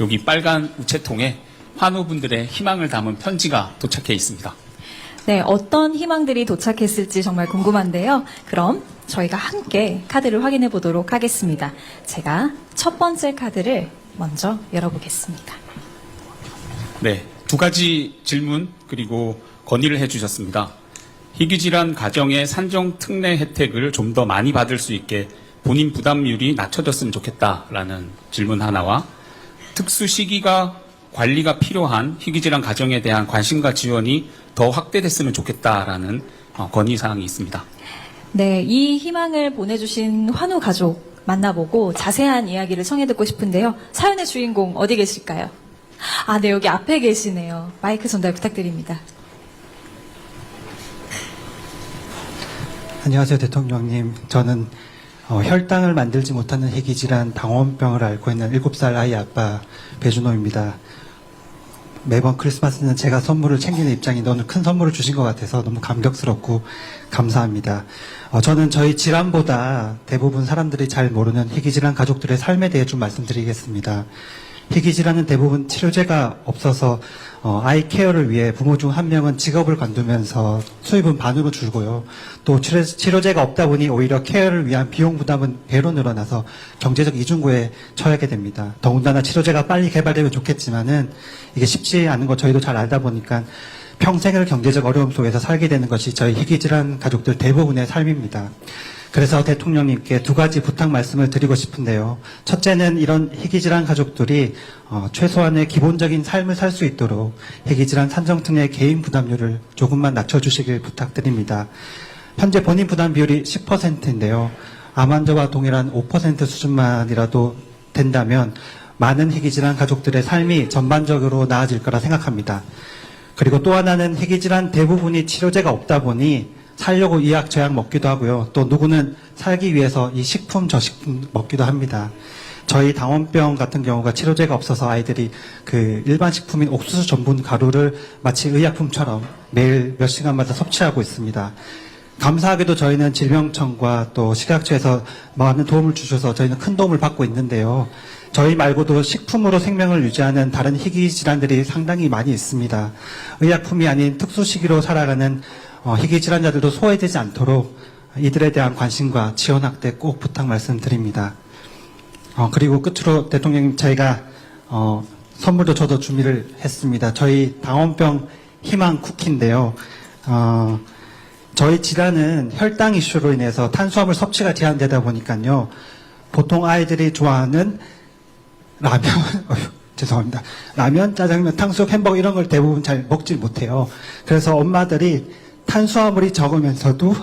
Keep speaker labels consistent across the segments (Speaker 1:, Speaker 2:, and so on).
Speaker 1: 여기 빨간 우체통에 환우분들의 희망을 담은 편지가 도착해 있습니다.
Speaker 2: 네, 어떤 희망들이 도착했을지 정말 궁금한데요. 그럼 저희가 함께 카드를 확인해 보도록 하겠습니다. 제가 첫 번째 카드를 먼저 열어보겠습니다.
Speaker 1: 네, 두 가지 질문 그리고 건의를 해주셨습니다. 희귀질환 가정의 산정 특례 혜택을 좀 더 많이 받을 수 있게 본인 부담률이 낮춰졌으면 좋겠다라는 질문 하나와 특수 시기가 관리가 필요한 희귀질환 가정에 대한 관심과 지원이 더 확대됐으면 좋겠다라는 어, 건의 사항이 있습니다.
Speaker 2: 네, 이 희망을 보내주신 환우 가족 만나보고 자세한 이야기를 청해 듣고 싶은데요. 사연의 주인공 어디 계실까요? 아, 네, 여기 앞에 계시네요. 마이크 전달 부탁드립니다.
Speaker 3: 안녕하세요, 대통령님. 저는 어, 혈당을 만들지 못하는 희귀질환 당원병을 앓고 있는 7살 아이 아빠 배준호입니다. 매번 크리스마스는 제가 선물을 챙기는 입장이 너무 큰 선물을 주신 것 같아서 너무 감격스럽고 감사합니다. 어, 저는 저희 질환보다 대부분 사람들이 잘 모르는 희귀질환 가족들의 삶에 대해 좀 말씀드리겠습니다. 희귀질환은 대부분 치료제가 없어서 어, 아이 케어를 위해 부모 중 한 명은 직업을 관두면서 수입은 반으로 줄고요. 또 치료, 치료 제가 없다 보니 오히려 케어를 위한 비용 부담은 배로 늘어나서 경제적 이중고에 처하게 됩니다. 더군다나 치료제가 빨리 개발되면 좋겠지만은 이게 쉽지 않은 거 저희도 잘 알다 보니까 평생을 경제적 어려움 속에서 살게 되는 것이 저희 희귀질환 가족들 대부분의 삶입니다. 그래서 대통령님께 두 가지 부탁 말씀을 드리고 싶은데요. 첫째는 이런 희귀질환 가족들이 어, 최소한의 기본적인 삶을 살 수 있도록 희귀질환 산정특례 개인 부담률을 조금만 낮춰주시길 부탁드립니다. 현재 본인 부담 비율이 10%인데요. 암 환자와 동일한 5% 수준만이라도 된다면 많은 희귀질환 가족들의 삶이 전반적으로 나아질 거라 생각합니다. 그리고 또 하나는 희귀질환 대부분이 치료제가 없다 보니 살려고 이 약 저 약 먹기도 하고요. 또 누구는 살기 위해서 이 식품 저 식품 먹기도 합니다. 저희 당원병 같은 경우가 치료제가 없어서 아이들이 그 일반 식품인 옥수수 전분 가루를 마치 의약품처럼 매일 몇 시간마다 섭취하고 있습니다. 감사하게도 저희는 질병청과 또 식약처에서 많은 도움을 주셔서 저희는 큰 도움을 받고 있는데요. 저희 말고도 식품으로 생명을 유지하는 다른 희귀 질환들이 상당히 많이 있습니다. 의약품이 아닌 특수 시기로 살아가는 어, 희귀 질환자들도 소외되지 않도록 이들에 대한 관심과 지원 확대 꼭 부탁 말씀드립니다. 어, 그리고 끝으로 대통령님 저희가 어, 선물도 저도 준비를 했습니다. 저희 당원병 희망 쿠키인데요. 어, 저희 질환은 혈당 이슈로 인해서 탄수화물 섭취가 제한되다 보니까요. 보통 아이들이 좋아하는 라면, 어휴, 죄송합니다. 라면, 짜장면, 탕수육, 햄버거 이런 걸 대부분 잘 먹질 못해요. 그래서 엄마들이 탄수화물이 적으면서도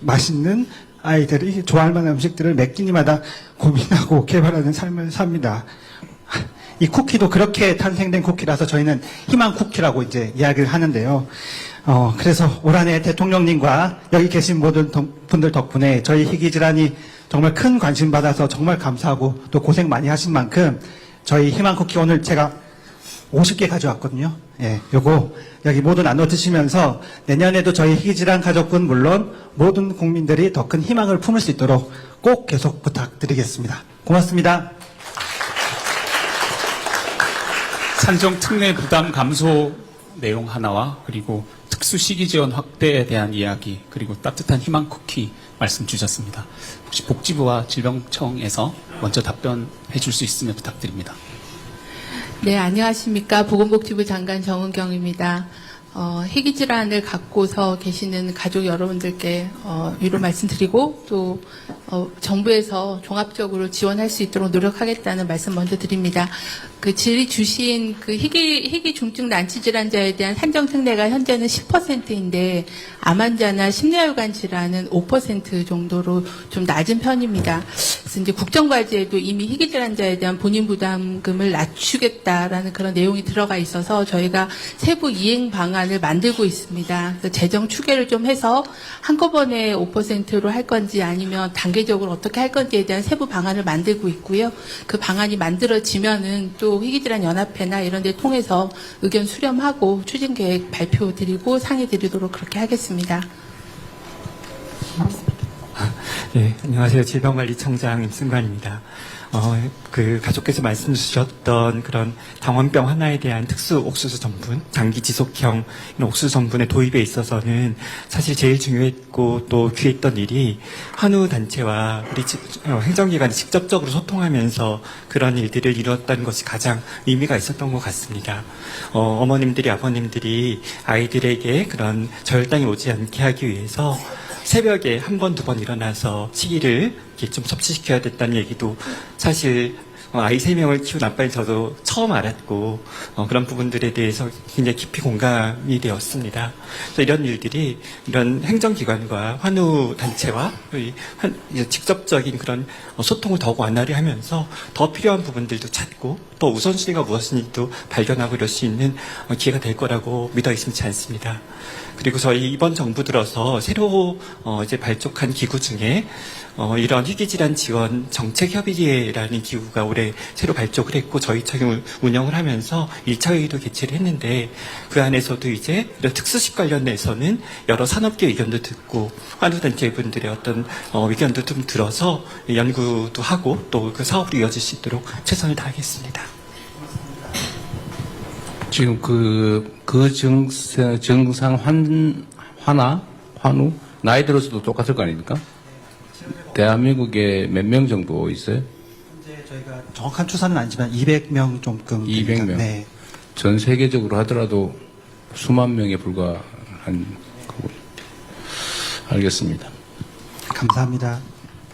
Speaker 3: 맛있는 아이들이 좋아할 만한 음식들을 몇 끼니마다 고민하고 개발하는 삶을 삽니다. 이 쿠키도 그렇게 탄생된 쿠키라서 저희는 희망 쿠키라고 이제 이야기를 하는데요. 어, 그래서 올 한해 대통령님과 여기 계신 모든 덕- 분들 덕분에 저희 희귀 질환이 정말 큰 관심 받아서 정말 감사하고 또 고생 많이 하신 만큼 저희 희망 쿠키 오늘 제가 50개 가져왔거든요. 예, 요거 여기 모두 나눠 드시면서 내년에도 저희 희귀질환 가족분 물론 모든 국민들이 더 큰 희망을 품을 수 있도록 꼭 계속 부탁드리겠습니다. 고맙습니다.
Speaker 1: 산정 특례 부담 감소 내용 하나와 그리고 특수 시기 지원 확대에 대한 이야기 그리고 따뜻한 희망 쿠키 말씀 주셨습니다. 혹시 복지부와 질병청에서 먼저 답변해 줄 수 있으면 부탁드립니다.
Speaker 4: 네, 안녕하십니까. 보건복지부 장관 정은경입니다. 어, 희귀질환을 갖고서 계시는 가족 여러분들께 어, 위로 말씀드리고 또 어, 정부에서 종합적으로 지원할 수 있도록 노력하겠다는 말씀 먼저 드립니다. 그 질의 주신 그 희귀 희귀 중증 난치 질환자에 대한 산정 특례가 현재는 10%인데 암 환자나 심뇌혈관 질환은 5% 정도로 좀 낮은 편입니다. 그래서 이제 국정과제에도 이미 희귀 질환자에 대한 본인 부담금을 낮추겠다라는 그런 내용이 들어가 있어서 저희가 세부 이행 방안을 만들고 있습니다. 재정 추계를 좀 해서 한꺼번에 5%로 할 건지 아니면 단계적으로 어떻게 할 건지에 대한 세부 방안을 만들고 있고요. 그 방안이 만들어지면은 또 희귀질환 연합회나 이런 데 통해서 의견 수렴하고 추진 계획 발표 드리고 상의 드리도록 그렇게 하겠습니다.
Speaker 5: 네, 안녕하세요. 질병관리청장 임승관입니다. 어, 그 가족께서 말씀 주셨던 그런 당원병 하나에 대한 특수 옥수수 전분, 장기 지속형 옥수수 전분의 도입에 있어서는 사실 제일 중요했고 또 귀했던 일이 한우 단체와 우리 지- 어, 행정기관이 직접적으로 소통하면서 그런 일들을 이루었다는 것이 가장 의미가 있었던 것 같습니다. 어, 어머님들이 아버님들이 아이들에게 그런 저혈당이 오지 않게 하기 위해서 새벽에 한 번, 두 번 일어나서 시기를 이렇게 좀 섭취시켜야 됐다는 얘기도 사실 어, 아이 세 명을 키운 아빠인 저도 처음 알았고 어, 그런 부분들에 대해서 굉장히 깊이 공감이 되었습니다. 그래서 이런 일들이 이런 행정기관과 환우 단체와 직접적인 그런 어, 소통을 더욱 완화를 하면서 더 필요한 부분들도 찾고 또 우선순위가 무엇인지도 발견하고 이럴 수 있는 어, 기회가 될 거라고 믿어 의심치 않습니다. 그리고 저희 이번 정부 들어서 새로 어, 이제 발족한 기구 중에 어, 이런 희귀질환 지원 정책협의회라는 기구가 올해 새로 발족을 했고 저희 책을 운영을 하면서 1차 회의도 개최를 했는데 그 안에서도 이제 특수식 관련해서는 여러 산업계 의견도 듣고 환우단체 분들의 어떤 어, 의견도 좀 들어서 연구도 하고 또 그 사업이 이어질 수 있도록 최선을 다하겠습니다.
Speaker 6: 지금 그, 그 증상, 증상 환, 환화? 환우? 나이 들어서도 똑같을 거 아닙니까? 대한민국에 몇 명 정도 있어요?
Speaker 3: 저희가 정확한 추산은 아니지만 200명 조금
Speaker 6: 200
Speaker 3: 됩니다.
Speaker 6: 명.
Speaker 3: 네.
Speaker 6: 전 세계적으로 하더라도 수만 명에 불과한 거고. 알겠습니다.
Speaker 3: 감사합니다.